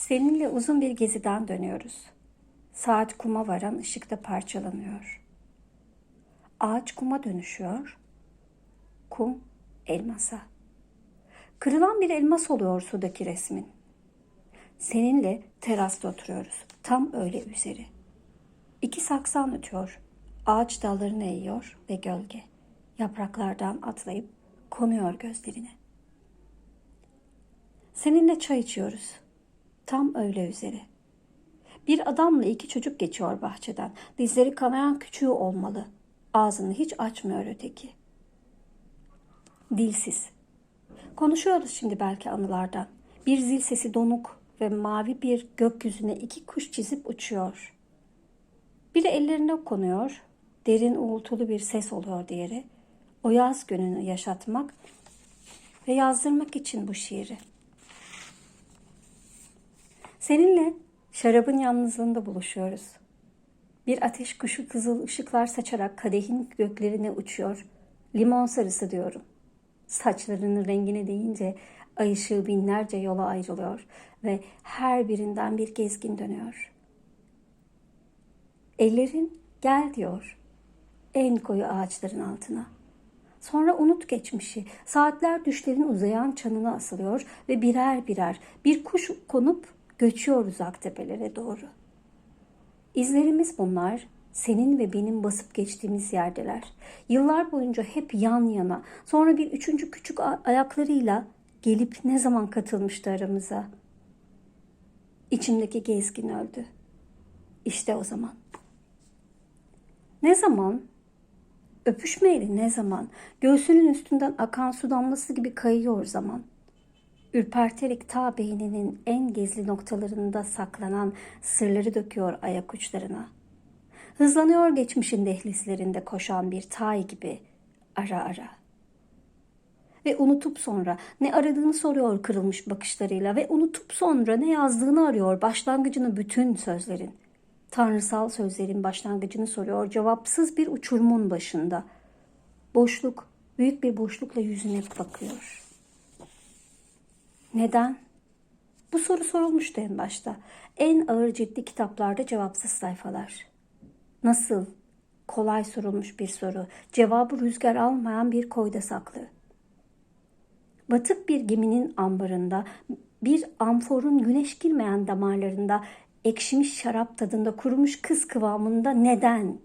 Seninle uzun bir geziden dönüyoruz. Saat kuma varan ışıkta parçalanıyor. Ağaç kuma dönüşüyor. Kum elmasa. Kırılan bir elmas oluyor sudaki resmin. Seninle terasta oturuyoruz. Tam öyle üzeri. İki saksan ötüyor. Ağaç dallarını eğiyor ve gölge. Yapraklardan atlayıp konuyor gözlerine. Seninle çay içiyoruz. Tam öyle üzeri. Bir adamla iki çocuk geçiyor bahçeden. Dizleri kanayan küçüğü olmalı. Ağzını hiç açmıyor öteki. Dilsiz. Konuşuyoruz şimdi belki anılardan. Bir zil sesi donuk ve mavi bir gökyüzüne iki kuş çizip uçuyor. Biri ellerine konuyor, derin uğultulu bir ses oluyor diğeri. O yaz gününü yaşatmak ve yazdırmak için bu şiiri. Seninle şarabın yalnızlığında buluşuyoruz. Bir ateş kuşu kızıl ışıklar saçarak kadehin göklerine uçuyor. Limon sarısı diyorum. Saçlarının rengine deyince ay ışığı binlerce yola ayrılıyor ve her birinden bir gezgin dönüyor. Ellerin gel diyor en koyu ağaçların altına. Sonra unut geçmişi. Saatler düşlerin uzayan çanına asılıyor ve birer birer bir kuş konup göçüyor uzak tepelere doğru. İzlerimiz bunlar. Senin ve benim basıp geçtiğimiz yerdeler. Yıllar boyunca hep yan yana. Sonra bir üçüncü küçük ayaklarıyla gelip ne zaman katılmıştı aramıza. İçimdeki gezgin öldü. İşte o zaman. Ne zaman? Öpüşmeyeli ne zaman? Göğsünün üstünden akan su damlası gibi kayıyor zaman. Ürperterek ta beyninin en gizli noktalarında saklanan sırları döküyor ayak uçlarına. Hızlanıyor geçmişin dehlizlerinde koşan bir tay gibi ara ara. Ve unutup sonra ne aradığını soruyor kırılmış bakışlarıyla ve unutup sonra ne yazdığını arıyor başlangıcını bütün sözlerin. Tanrısal sözlerin başlangıcını soruyor cevapsız bir uçurumun başında. Boşluk, büyük bir boşlukla yüzüne bakıyor. Neden? Bu soru sorulmuştu en başta. En ağır ciddi kitaplarda cevapsız sayfalar. Nasıl? Kolay sorulmuş bir soru. Cevabı rüzgar almayan bir koyda saklı. Batık bir geminin ambarında, bir amforun güneş girmeyen damarlarında, ekşimiş şarap tadında kurumuş kız kıvamında neden?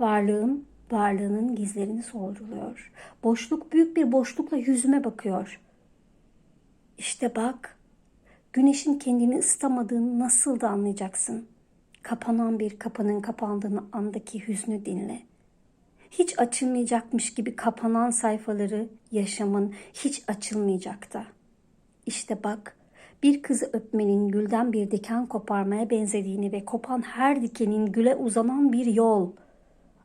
Varlığım varlığının gizlerini sorguluyor. Boşluk büyük bir boşlukla yüzüme bakıyor. İşte bak, güneşin kendini ıslamadığını nasıl da anlayacaksın. Kapanan bir kapının kapandığını andaki hüznü dinle. Hiç açılmayacakmış gibi kapanan sayfaları yaşamın hiç açılmayacak da. İşte bak, bir kızı öpmenin gülden bir diken koparmaya benzediğini ve kopan her dikenin güle uzanan bir yol.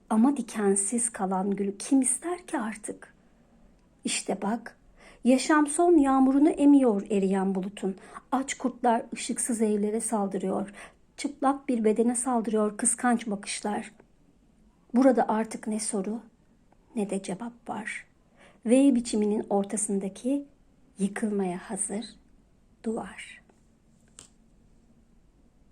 Ama dikensiz kalan gülü kim ister ki artık? İşte bak, yaşam son yağmurunu emiyor eriyen bulutun. Aç kurtlar ışıksız evlere saldırıyor. Çıplak bir bedene saldırıyor kıskanç bakışlar. Burada artık ne soru ne de cevap var. V biçiminin ortasındaki yıkılmaya hazır duvar.